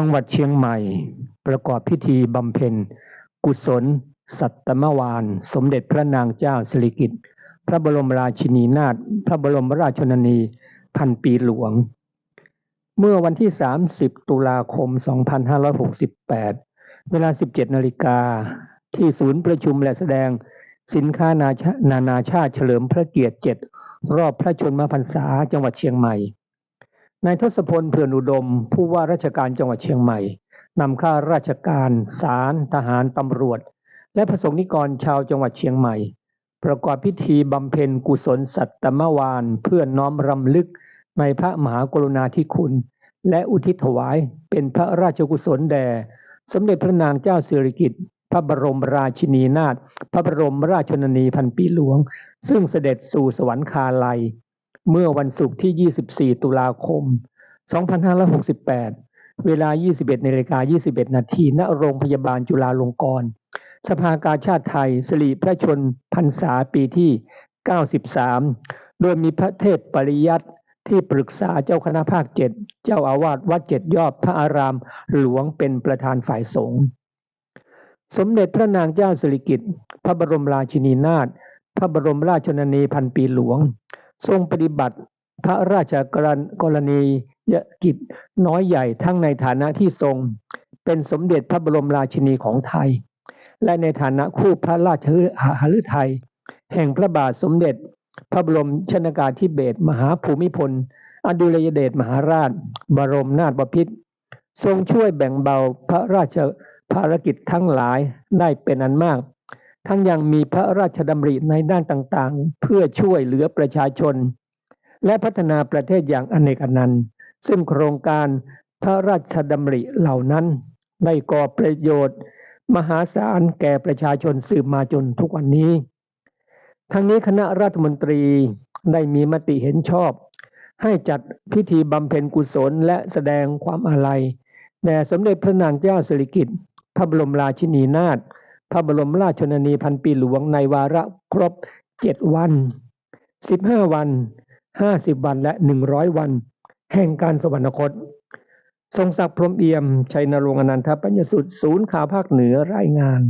จังหวัดเชียงใหม่ ประกอบพิธีบำเพ็ญ กุศล สัตตมวาน สมเด็จพระนางเจ้าสิริกิติ์พระบรมราชินีนาถพระบรมราชชนนีพันปีหลวง เมื่อวันที่ 30 ตุลาคม 2568 เวลา 17 นาฬิกา ที่ศูนย์ประชุมและแสดงสินค้านาชานานาชาติเฉลิมพระเกียรติ 7 รอบพระชนมพรรษาจังหวัดเชียงใหม่ นายทศพลเผื่อนอุดม ผู้ว่าราชการจังหวัดเชียงใหม่นำข้าราชการศาลทหารตำรวจ และพระสงฆ์นิกรชาวจังหวัดเชียงใหม่ ประกอบพิธีบำเพ็ญกุศลสัตตมวาน เพื่อน้อมรำลึกในพระมหากรุณาธิคุณ และอุทิศถวายเป็นพระราชกุศลแด่สมเด็จพระนางเจ้าสิริกิติ์พระบรมราชินีนาถพระบรมราชชนนีพันปีหลวง ซึ่งเสด็จสู่สวรรคาลัย เมื่อวันศุกร์ที่ 24 ตุลาคม 2568 เวลา 21นาฬิกา21 นาทีณโรงพยาบาลจุฬาลงกรณ์ สภากาชาติไทยสิริพระชนพรรษาปีที่ 93 โดยมีพระเทพปริยัติที่ปรึกษาเจ้าคณะภาคเจ็ดเจ้าอาวาสวัดเจ็ดยอดพระอารามหลวงเป็นประธานฝ่ายสงฆ์สมเด็จพระนางเจ้าสิริกิติ์พระบรมราชินีนาถพระบรมราชชนนีพันปีหลวง ทรงปฏิบัติพระราชกรณกรณียกิจน้อยใหญ่ทั้งในฐานะที่ทรง เป็นสมเด็จพระบรมราชินีของไทย และในฐานะคู่พระราชหฤทัยแห่งพระบาทสมเด็จ พระบรมชนากาธิเบศรมหาภูมิพล อดุลยเดชมหาราช บรมนาถบพิตรทรงช่วยแบ่งเบาพระราชภารกิจทั้งหลายได้เป็นอันมาก ทั้งยังมีพระราชดำริในด้านต่างๆ เพื่อช่วยเหลือประชาชน และพัฒนาประเทศอย่างอเนกอนันต์ซึ่งโครงการพระราชดำริเหล่านั้นได้ก่อประโยชน์ มหาศาลแก่ประชาชนสืบมาจนทุกวันนี้ ทั้งนี้คณะรัฐมนตรีได้มีมติเห็นชอบ ให้จัดพิธีบำเพ็ญกุศลและแสดงความอาลัยแด่สมเด็จพระนางเจ้าสิริกิติ์พระบรมราชินีนาถ พระบรมราชชนนีพันปีหลวงในวาระครบเจ็ดวันสิบห้าวันห้าสิบวันและหนึ่งร้อยวัน แห่งการสวรรคต ทรงศักดิ์พรหมเอี่ยม ชัยนรงค์อนันทปัญญสุดศูนย์ข่าวภาคเหนือรายงาน